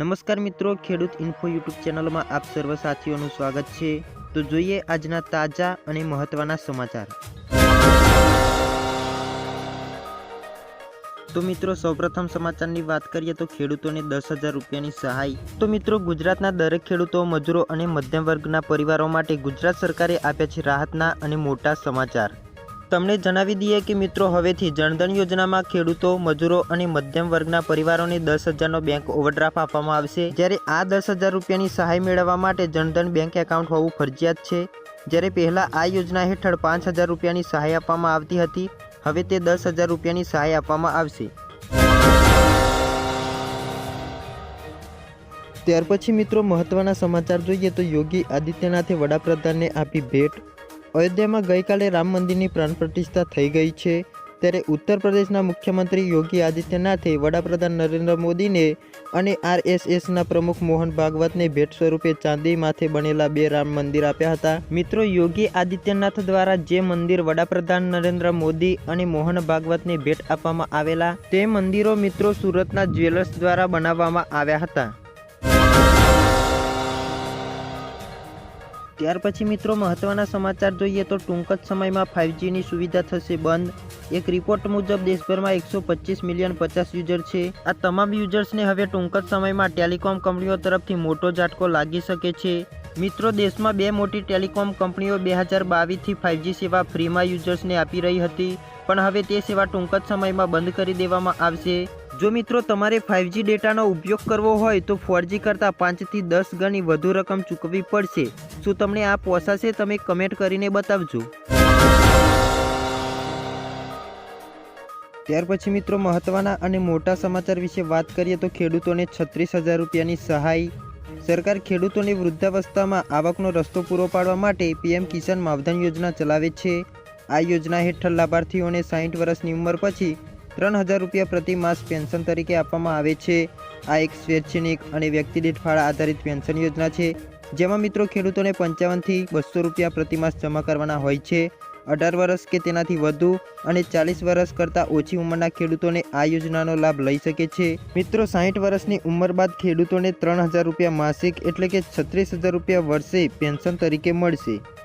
નમસ્કાર મિત્રો, ખેડૂત ઇન્ફો યુટ્યુબ ચેનલમાં આપ સર્વ સાથીઓનું સ્વાગત છે. તો જોઈએ આજના તાજા અને મહત્ત્વના સમાચાર. તો મિત્રો, સૌપ્રથમ સમાચારની વાત કરીએ તો ખેડૂતોને દસ હજાર રૂપિયાની સહાય. તો મિત્રો, ગુજરાતના દરેક ખેડૂતો, મજૂરો અને મધ્યમ વર્ગના પરિવારો માટે ગુજરાત સરકારે આપ્યા છે રાહતના અને મોટા સમાચાર. તમને જણાવી દઈએ કે મિત્રો, હવેથી જનધન યોજનામાં ખેડૂતો, મજૂરો અને મધ્યમ વર્ગના પરિવારોને દસ હજારનો બેંક ઓવરડ્રાફ્ટ આપવામાં આવશે. જ્યારે આ દસ હજાર રૂપિયાની સહાય મેળવવા માટે જનધન બેંક એકાઉન્ટ હોવું ફરજિયાત છે. જ્યારે પહેલાં આ યોજના હેઠળ પાંચ હજાર રૂપિયાની સહાય આપવામાં આવતી હતી, હવે તે દસ હજાર રૂપિયાની સહાય આપવામાં આવશે. ત્યાર પછી મિત્રો, મહત્વના સમાચાર જોઈએ તો યોગી આદિત્યનાથે વડાપ્રધાનને આપી ભેટ. અયોધ્યામાં ગઈકાલે રામ મંદિરની પ્રાણ પ્રતિષ્ઠા થઈ ગઈ છે. ત્યારે ઉત્તર પ્રદેશના મુખ્યમંત્રી યોગી આદિત્યનાથે વડાપ્રધાન નરેન્દ્ર મોદીને અને આરએસએસના પ્રમુખ મોહન ભાગવતને ભેટ સ્વરૂપે ચાંદી માથે બનેલા બે રામ મંદિર આપ્યા હતા. મિત્રો, યોગી આદિત્યનાથ દ્વારા જે મંદિર વડાપ્રધાન નરેન્દ્ર મોદી અને મોહન ભાગવતને ભેટ આપવામાં આવેલા, તે મંદિરો મિત્રો સુરતના જ્વેલર્સ દ્વારા બનાવવામાં આવ્યા હતા. ત્યાર પછી મિત્રો મહત્વના સમાચાર જોઈએ તો ટૂંક જ સમયમાં ફાઇવજીની સુવિધા થશે બંધ. એક રિપોર્ટ મુજબ દેશભરમાં એકસો પચીસ મિલિયન પચાસ યુઝર છે. આ તમામ યુઝર્સને હવે ટૂંક જ સમયમાં ટેલિકોમ કંપનીઓ તરફથી મોટો ઝાટકો લાગી શકે છે. મિત્રો દેશમાં બે મોટી ટેલિકોમ કંપનીઓ બે હજાર બાવીસથી ફાઇવજી સેવા ફ્રીમાં યુઝર્સને આપી રહી હતી. પણ હવે તે સેવા ટૂંક જ સમયમાં બંધ કરી દેવામાં આવશે. જો મિત્રો તમારે ફાઇવજી ડેટાનો ઉપયોગ કરવો હોય તો ફોરજી કરતાં પાંચથી દસ ગણી વધુ રકમ ચૂકવવી પડશે. શું તમને આ પોસાશે તમે કમેન્ટ કરીને બતાવજો. ત્યાર પછી મિત્રો મહત્વના અને મોટા સમાચાર વિશે વાત કરીએ તો ખેડૂતોને છત્રીસ હજાર રૂપિયાની સહાય. સરકાર ખેડૂતોને વૃદ્ધાવસ્થામાં આવકનો રસ્તો પૂરો પાડવા માટે પીએમ કિસાન માવધન યોજના ચલાવે છે. આ યોજના હેઠળ લાભાર્થીઓને સાહીઠ વર્ષની ઉંમર પછી ત્રણ હજાર રૂપિયા પ્રતિ માસ પેન્શન તરીકે આપવામાં આવે છે. આ એક સ્વૈચ્છિક અને વ્યક્તિદીઠ ફાળા આધારિત પેન્શન યોજના છે, જેમાં મિત્રો ખેડૂતોને પંચાવનથી બસો રૂપિયા પ્રતિ માસ જમા કરવાના હોય છે. અઢાર વર્ષ કે તેનાથી વધુ અને ચાલીસ વર્ષ કરતાં ઓછી ઉંમરના ખેડૂતોને આ યોજનાનો લાભ લઈ શકે છે. મિત્રો, સાહીઠ વર્ષની ઉંમર બાદ ખેડૂતોને ત્રણ હજાર રૂપિયા માસિક એટલે કે છત્રીસ હજાર રૂપિયા વર્ષે પેન્શન તરીકે મળશે.